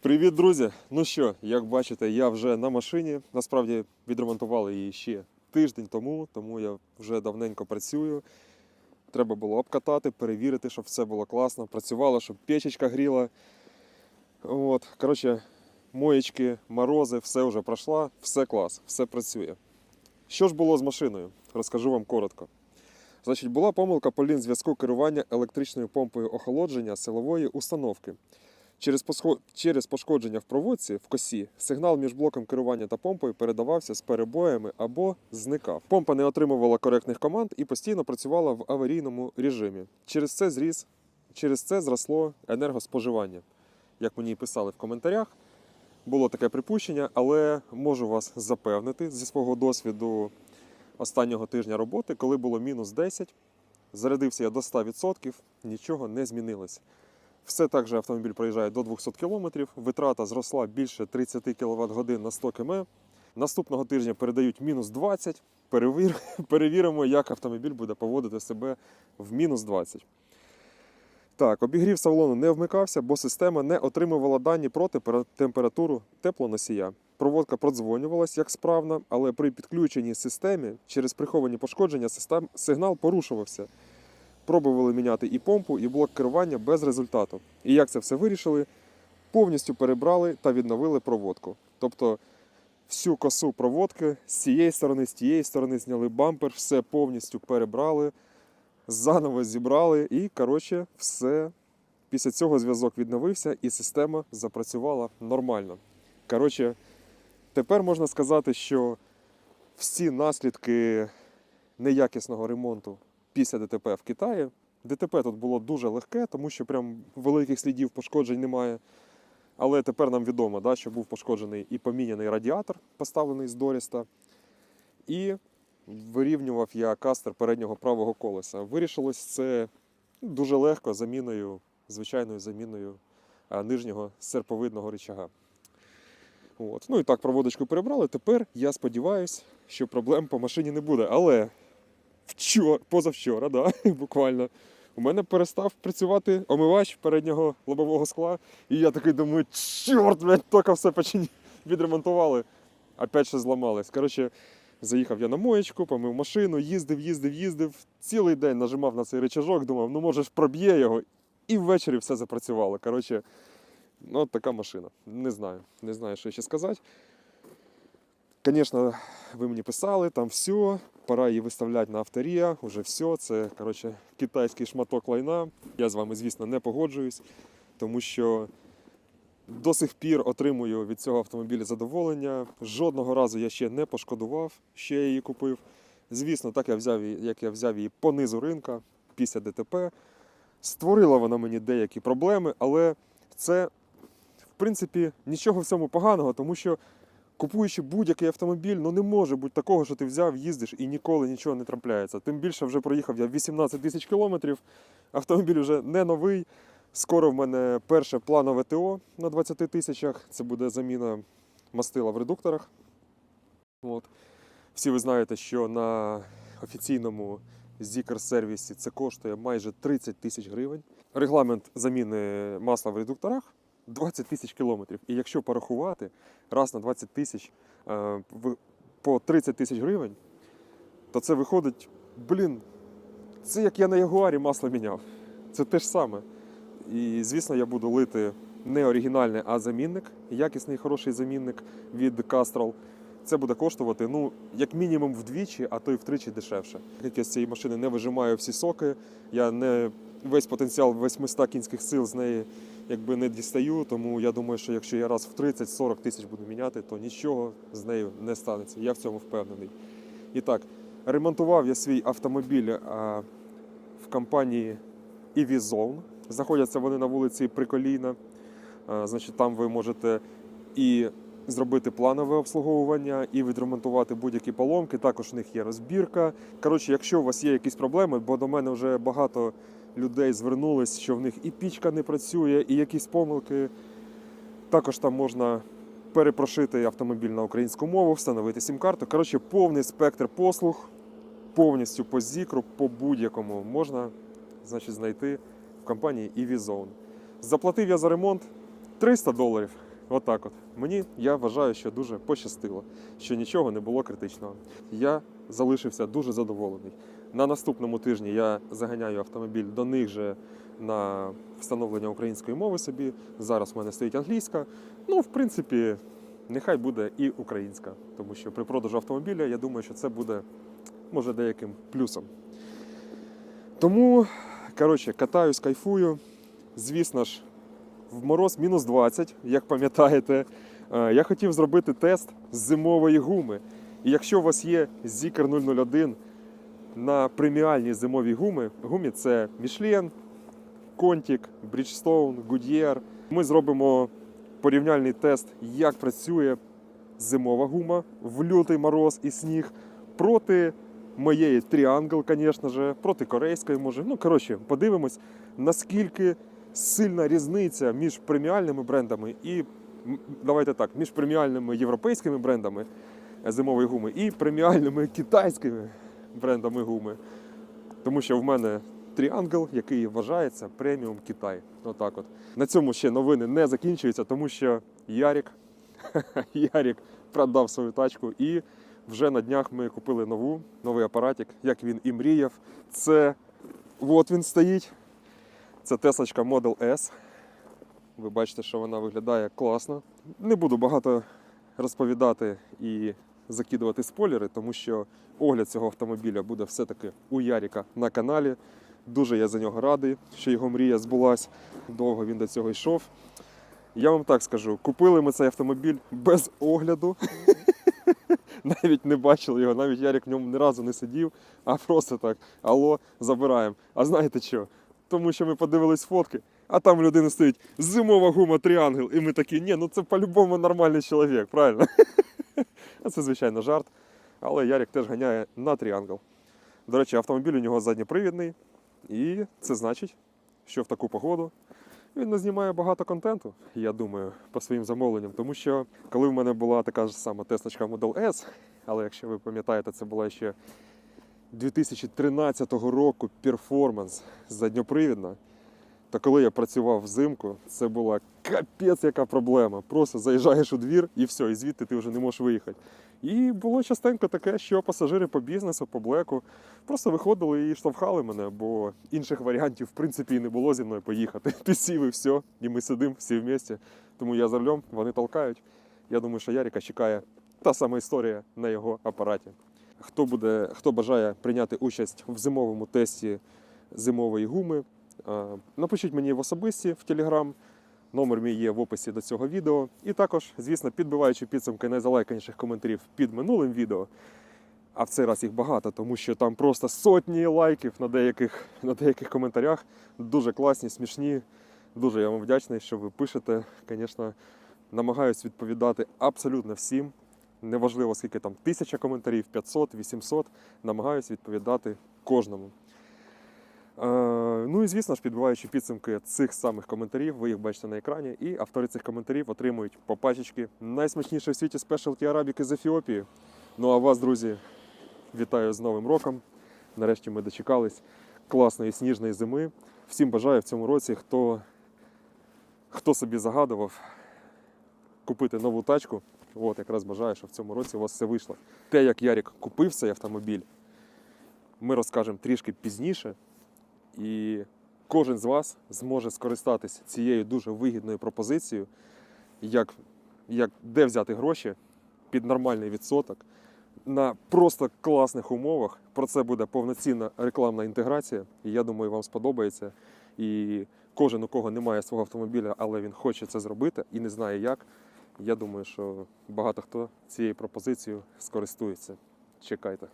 Привіт, друзі! Ну що, як бачите, я вже на машині. Насправді відремонтували її ще тиждень тому, тому я вже давненько працюю. Треба було обкатати, перевірити, щоб все було класно. Працювало, щоб печечка гріла. От, коротше, моєчки, морози, все вже пройшло, все клас, все працює. Що ж було з машиною? Розкажу вам коротко. Значить, була помилка по лін зв'язку керування електричною помпою охолодження силової установки. Через, пошкодження в проводці в косі сигнал між блоком керування та помпою передавався з перебоями або зникав. Помпа не отримувала коректних команд і постійно працювала в аварійному режимі. Через це зріс, через це зросло енергоспоживання. Як мені писали в коментарях, було таке припущення, але можу вас запевнити зі свого досвіду останнього тижня роботи, коли було мінус 10, зарядився я до 100%, нічого не змінилось. Все так же автомобіль проїжджає до 200 км, витрата зросла більше 30 кВт годин на 100 км. Наступного тижня передають мінус 20. Перевір... Перевіримо, як автомобіль буде поводити себе в мінус 20. Так, обігрів салону не вмикався, бо система не отримувала дані про температуру теплоносія. Проводка продзвонювалась як справна, але при підключенні системі через приховані пошкодження сигнал порушувався. Пробували міняти і помпу, і блок керування без результату. І як це все вирішили? Повністю перебрали та відновили проводку. Тобто всю косу проводки з цієї сторони, з тієї сторони зняли бампер, все повністю перебрали, заново зібрали і, коротше, все. Після цього зв'язок відновився і система запрацювала нормально. Коротше, тепер можна сказати, що всі наслідки неякісного ремонту після ДТП в Китаї. ДТП тут було дуже легке, тому що прям великих слідів пошкоджень немає. Але тепер нам відомо, да, що був пошкоджений і поміняний радіатор, поставлений з Доріста, і вирівнював я кастер переднього правого колеса. Вирішилось це дуже легко заміною, звичайною заміною нижнього серповидного рычага. От. Ну і так, проводочку перебрали. Тепер я сподіваюся, що проблем по машині не буде. Але вчора, позавчора, да, буквально. У мене перестав працювати омивач переднього лобового скла. І я такий думаю, чорт, блядь, тільки все почині відремонтували. Опять ще зламалось. Коротше, заїхав я на моєчку, помив машину, їздив, їздив, їздив. Цілий день нажимав на цей рычажок, думав, ну може ж проб'є його. І ввечері все запрацювало. Коротше, ну от така машина. Не знаю, не знаю, що ще сказати. Звісно, ви мені писали, там все, пора її виставляти на авторія, уже все. Це коротше, китайський шматок лайна. Я з вами, звісно, не погоджуюсь, тому що до сих пір отримую від цього автомобіля задоволення. Жодного разу я ще не пошкодував, що я її купив. Звісно, так я взяв її, як я взяв її по низу ринка після ДТП. Створила вона мені деякі проблеми, але це, в принципі, нічого в цьому поганого, тому що купуючи будь-який автомобіль, ну не може бути такого, що ти взяв, їздиш і ніколи нічого не трапляється. Тим більше вже проїхав я 18 тисяч кілометрів. Автомобіль вже не новий. Скоро в мене перше планове ТО на 20 тисячах. Це буде заміна мастила в редукторах. От. Всі ви знаєте, що на офіційному Zikr сервісі це коштує майже 30 тисяч гривень. Регламент заміни масла в редукторах 20 тисяч кілометрів. І якщо порахувати раз на 20 тисяч е, по 30 тисяч гривень, то це виходить, блін, це як я на Ягуарі масло міняв. Це те ж саме. І звісно, я буду лити не оригінальний, а замінник, якісний хороший замінник від Castrol. Це буде коштувати ну, як мінімум вдвічі, а то й втричі дешевше. Як я з цієї машини не вижимаю всі соки, я не весь потенціал 800 кінських сил з неї якби не дістаю. Тому я думаю, що якщо я раз в 30-40 тисяч буду міняти, то нічого з нею не станеться. Я в цьому впевнений. І так, ремонтував я свій автомобіль а, в компанії EV-Zone. Знаходяться вони на вулиці Приколійна. А, Значить, там ви можете і зробити планове обслуговування, і відремонтувати будь-які поломки. Також в них є розбірка. Коротше, якщо у вас є якісь проблеми, бо до мене вже багато людей звернулись, що в них і пічка не працює, і якісь помилки. Також там можна перепрошити автомобіль на українську мову, встановити сім-карту. Коротше, повний спектр послуг, повністю по зікру, по будь-якому можна значить, знайти в компанії EV Zone. Заплатив я за ремонт 300 доларів. Отак от. Мені я вважаю, що дуже пощастило, що нічого не було критичного. Я залишився дуже задоволений. На наступному тижні я заганяю автомобіль до них же на встановлення української мови собі. Зараз в мене стоїть англійська. Ну, в принципі, нехай буде і українська, тому що при продажу автомобіля я думаю, що це буде може деяким плюсом. Тому, коротше, катаюсь, кайфую. Звісно ж, в мороз мінус 20, як пам'ятаєте. Е, Я хотів зробити тест з зимової гуми. І якщо у вас є Zikr 001 на преміальні зимові гуми, гумі це Michelin, Contic, Bridgestone, Goodyear. Ми зробимо порівняльний тест, як працює зимова гума в лютий мороз і сніг проти моєї Triangle, звісно ж, проти корейської може. Ну, коротше, подивимось, наскільки сильна різниця між преміальними брендами і давайте так, між преміальними європейськими брендами е, зимової гуми і преміальними китайськими брендами гуми. Тому що в мене Triangle, який вважається преміум Китай. Отак от. На цьому ще новини не закінчуються, тому що Ярік, Ярік продав свою тачку і вже на днях ми купили нову, новий апаратик, як він і мріяв. Це от він стоїть. Це Теслочка Model S. Ви бачите, що вона виглядає класно. Не буду багато розповідати і закидувати спойлери, тому що огляд цього автомобіля буде все-таки у Яріка на каналі. Дуже я за нього радий, що його мрія збулась. Довго він до цього йшов. Я вам так скажу: купили ми цей автомобіль без огляду. Навіть не бачили його, навіть Ярик в ньому ні разу не сидів, а просто так: алло, забираємо. А знаєте що? Тому що ми подивились фотки, а там у людини стоїть зимова гума Тріангл, і ми такі, ні, ну це по-любому нормальний чоловік, правильно? Це, звичайно, жарт. Але Ярик теж ганяє на Тріангл. До речі, автомобіль у нього задньопривідний, і це значить, що в таку погоду він не знімає багато контенту, я думаю, по своїм замовленням. Тому що коли в мене була така ж сама Теслочка Model S, але якщо ви пам'ятаєте, це була ще 2013 року перформанс задньопривідна. То коли я працював взимку, це була капець яка проблема. Просто заїжджаєш у двір і все, і звідти ти вже не можеш виїхати. І було частенько таке, що пасажири по бізнесу, по блеку просто виходили і штовхали мене, бо інших варіантів в принципі і не було зі мною поїхати. Ти і все, і ми сидимо всі в місті. Тому я за рулем, вони толкають. Я думаю, що Ярика чекає та сама історія на його апараті. Хто буде, хто бажає прийняти участь в зимовому тесті зимової гуми, напишіть мені в особисті в Телеграм. Номер мій є в описі до цього відео. І також, звісно, підбиваючи підсумки найзалайканіших коментарів під минулим відео. А в цей раз їх багато, тому що там просто сотні лайків на деяких, на деяких коментарях. Дуже класні, смішні. Дуже я вам вдячний, що ви пишете. Звісно, намагаюсь відповідати абсолютно всім. Неважливо, скільки там тисяча коментарів, 500, 800. Намагаюсь відповідати кожному. Е, Ну і звісно ж, підбиваючи підсумки цих самих коментарів, ви їх бачите на екрані, і автори цих коментарів отримують по пачечки найсмачнішої в світі спешалті арабіки з Ефіопії. Ну а вас, друзі, вітаю з Новим роком. Нарешті ми дочекались класної сніжної зими. Всім бажаю в цьому році, хто, хто собі загадував купити нову тачку. От якраз бажаю, що в цьому році у вас все вийшло. Те, як Ярік купив цей автомобіль, ми розкажемо трішки пізніше. І кожен з вас зможе скористатися цією дуже вигідною пропозицією, як, як де взяти гроші під нормальний відсоток на просто класних умовах. Про це буде повноцінна рекламна інтеграція. І я думаю, вам сподобається. І кожен, у кого немає свого автомобіля, але він хоче це зробити і не знає як. Я думаю, що багато хто цією пропозицією скористується. Чекайте.